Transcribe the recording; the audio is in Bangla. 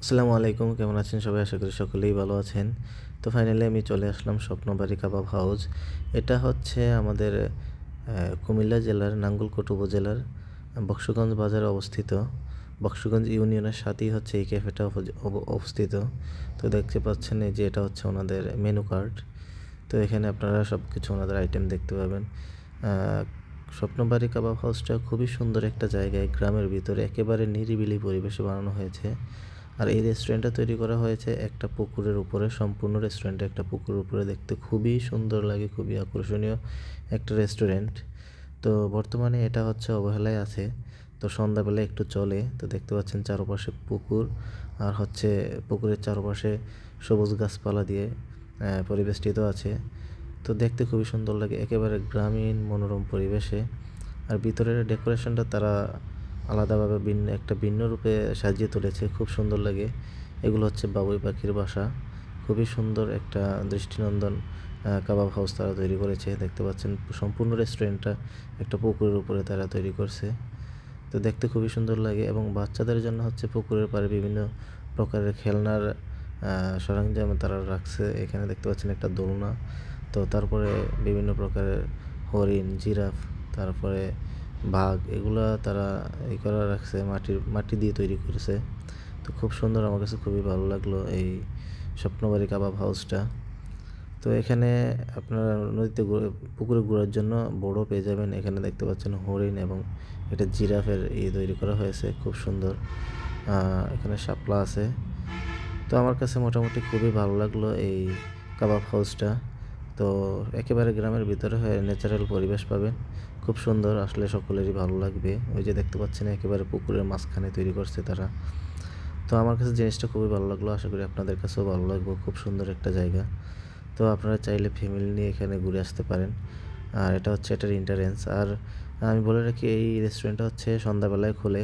আসসালামু আলাইকুম, কেমন আছেন সবাই? আশা করি সকলেই ভালো আছেন। তো ফাইনালি আমি চলে আসলাম স্বপ্নবাড়ি কাবাব হাউস এটা হচ্ছে আমাদের কুমিল্লা জেলার নাঙ্গলকোট উপজেলার বক্সগঞ্জ বাজারে অবস্থিত। বক্সগঞ্জ ইউনিয়নের সাথেই হচ্ছে এই ক্যাফেটা অব- অব- অবস্থিত। তো দেখতে পাচ্ছেন এই যে এটা হচ্ছে ওনাদের মেনু কার্ড তো এখানে আপনারা সব কিছু ওনাদের আইটেম দেখতে পাবেন। স্বপ্নবাড়ি কাবাব হাউসটা খুবই সুন্দর একটা জায়গায়, গ্রামের ভিতরে একেবারে নিরিবিলি পরিবেশে বানানো হয়েছে। আর এই রেস্টুরেন্টটা তৈরি করা হয়েছে একটা পুকুরের উপরে, সম্পূর্ণ রেস্টুরেন্টটা একটা পুকুরের উপরে। দেখতে খুবই সুন্দর লাগে, খুবই আকর্ষণীয় একটা রেস্টুরেন্ট তো বর্তমানে এটা হচ্ছে অবহেলায় আছে। তো সন্ধ্যাবেলা একটু চলে, তো দেখতে পাচ্ছেন চারপাশে পুকুর আর হচ্ছে পুকুরের চারপাশে সবুজ গাছপালা দিয়ে পরিবেষ্টিত আছে। তো দেখতে খুবই সুন্দর লাগে, একেবারে গ্রামীণ মনোরম পরিবেশে। আর ভিতরের ডেকোরেশনটা তারা আলাদাভাবে ভিন্ন, একটা ভিন্ন রূপে সাজিয়ে তুলেছে। খুব সুন্দর লাগে। এগুলো হচ্ছে বাবুই পাখির বাসা। খুবই সুন্দর একটা দৃষ্টিনন্দন কাবাব হাউস তারা তৈরি করেছে। দেখতে পাচ্ছেন সম্পূর্ণ রেস্টুরেন্টটা একটা পুকুরের উপরে তারা তৈরি করছে। তো দেখতে খুবই সুন্দর লাগে এবং বাচ্চাদের জন্য হচ্ছে পুকুরের পাড়ে বিভিন্ন প্রকারের খেলনার সরঞ্জাম তারা রাখছে। এখানে দেখতে পাচ্ছেন একটা দোলনা। তো তারপরে বিভিন্ন প্রকারের হরিণ, জিরাফ, তারপরে বাঘ, এগুলা তারা এই করা রাখছে মাটির মাটি দিয়ে তৈরি করেছে। তো খুব সুন্দর, আমার কাছে খুবই ভালো লাগল এই স্বপ্নবাড়ি কাবাব হাউসটা। তো এখানে আপনারা নদীতে পুকুরে ঘোরার জন্য বড় পেয়ে যাবেন। এখানে দেখতে পাচ্ছেন হরিণ এবং এটা জিরাফের ই তৈরি করা হয়েছে, খুব সুন্দর। এখানে শাপলা আছে। তো আমার কাছে মোটামুটি খুবই ভালো লাগল এই কাবাব হাউসটা। তো একেবারে গ্রামের ভিতরে হয়ে ন্যাচারাল পরিবেশ পাবেন। খুব সুন্দর, আসলে সকলেরই ভালো লাগবে। ওই যে দেখতে পাচ্ছেন, একেবারে পুকুরের মাঝখানে তৈরি করছে তারা। তো আমার কাছে জিনিসটা খুবই ভালো লাগল, আশা করি আপনাদের কাছেও ভালো লাগবে। খুব সুন্দর একটা জায়গা। তো আপনারা চাইলে ফ্যামিলি নিয়ে এখানে ঘুরে আসতে পারেন। আর এটা হচ্ছে এটার ইন্টারেন্স আর আমি বলে রাখি, এই রেস্টুরেন্টটা হচ্ছে সন্ধ্যাবেলায় খোলে।